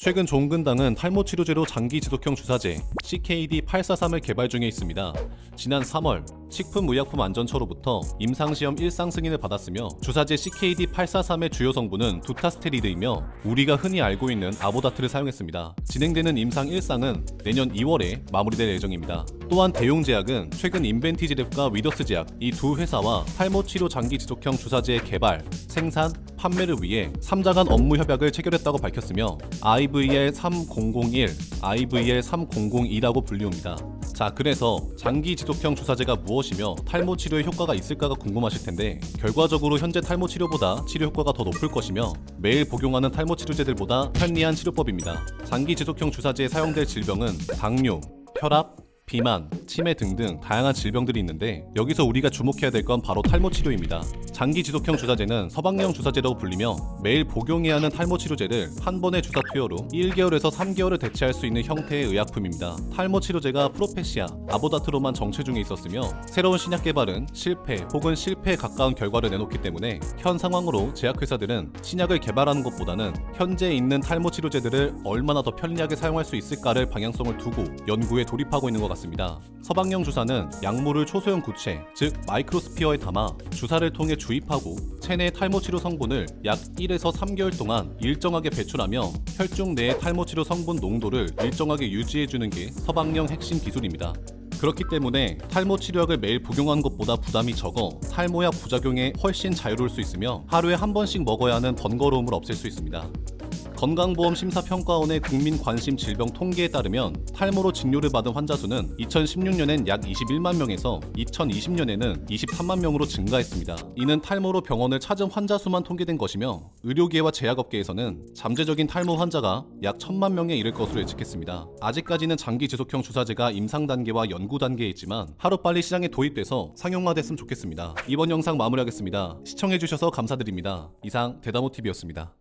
최근 종근당은 탈모 치료제로 장기 지속형 주사제 CKD843을 개발 중에 있습니다. 지난 3월 식품의약품안전처로부터 임상시험 1상 승인을 받았으며 주사제 CKD843의 주요 성분은 두타스테리드이며 우리가 흔히 알고 있는 아보다트를 사용했습니다. 진행되는 임상 1상은 내년 2월에 마무리될 예정입니다. 또한 대용제약은 최근 인벤티지랩과 위더스제약 이 두 회사와 탈모 치료 장기 지속형 주사제의 개발, 생산, 판매를 위해 3자 간 업무 협약을 체결했다고 밝혔으며 IVL 3001, IVL 3002라고 불리웁니다. 자, 그래서 장기 지속형 주사제가 무엇이며 탈모 치료에 효과가 있을까가 궁금하실 텐데 결과적으로 현재 탈모 치료보다 치료 효과가 더 높을 것이며 매일 복용하는 탈모 치료제들보다 편리한 치료법입니다. 장기 지속형 지주사제에 사용될 질병은 당뇨, 혈압, 비만, 치매 등등 다양한 질병들이 있는데 여기서 우리가 주목해야 될 건 바로 탈모 치료입니다. 장기 지속형 주사제는 서방용 주사제라고 불리며 매일 복용해야 하는 탈모 치료제를 한 번의 주사 투여로 1개월에서 3개월을 대체할 수 있는 형태의 의약품입니다. 탈모 치료제가 프로페시아, 아보다트로만 정체 중에 있었으며 새로운 신약 개발은 실패 혹은 실패에 가까운 결과를 내놓기 때문에 현 상황으로 제약회사들은 신약을 개발하는 것보다는 현재 있는 탈모 치료제들을 얼마나 더 편리하게 사용할 수 있을까를 방향성을 두고 연구에 돌입하고 있는 것 같습니다. 서방용 주사는 약물을 초소형 구체, 즉 마이크로스피어에 담아 주사를 통해 주입하고 체내 탈모 치료 성분을 약 1에서 3개월 동안 일정하게 배출하며 혈중 내의 탈모 치료 성분 농도를 일정하게 유지해 주는 게 서방용 핵심 기술입니다. 그렇기 때문에 탈모 치료약을 매일 복용하는 것보다 부담이 적어 탈모약 부작용에 훨씬 자유로울 수 있으며 하루에 한 번씩 먹어야 하는 번거로움을 없앨 수 있습니다. 건강보험 심사평가원의 국민 관심 질병 통계에 따르면 탈모로 진료를 받은 환자 수는 2016년엔 약 21만 명에서 2020년에는 23만 명으로 증가했습니다. 이는 탈모로 병원을 찾은 환자 수만 통계된 것이며 의료계와 제약업계에서는 잠재적인 탈모 환자가 약 1천만 명에 이를 것으로 예측했습니다. 아직까지는 장기 지속형 주사제가 임상 단계와 연구 단계에 있지만 하루빨리 시장에 도입돼서 상용화됐으면 좋겠습니다. 이번 영상 마무리하겠습니다. 시청해주셔서 감사드립니다. 이상 대다모TV였습니다.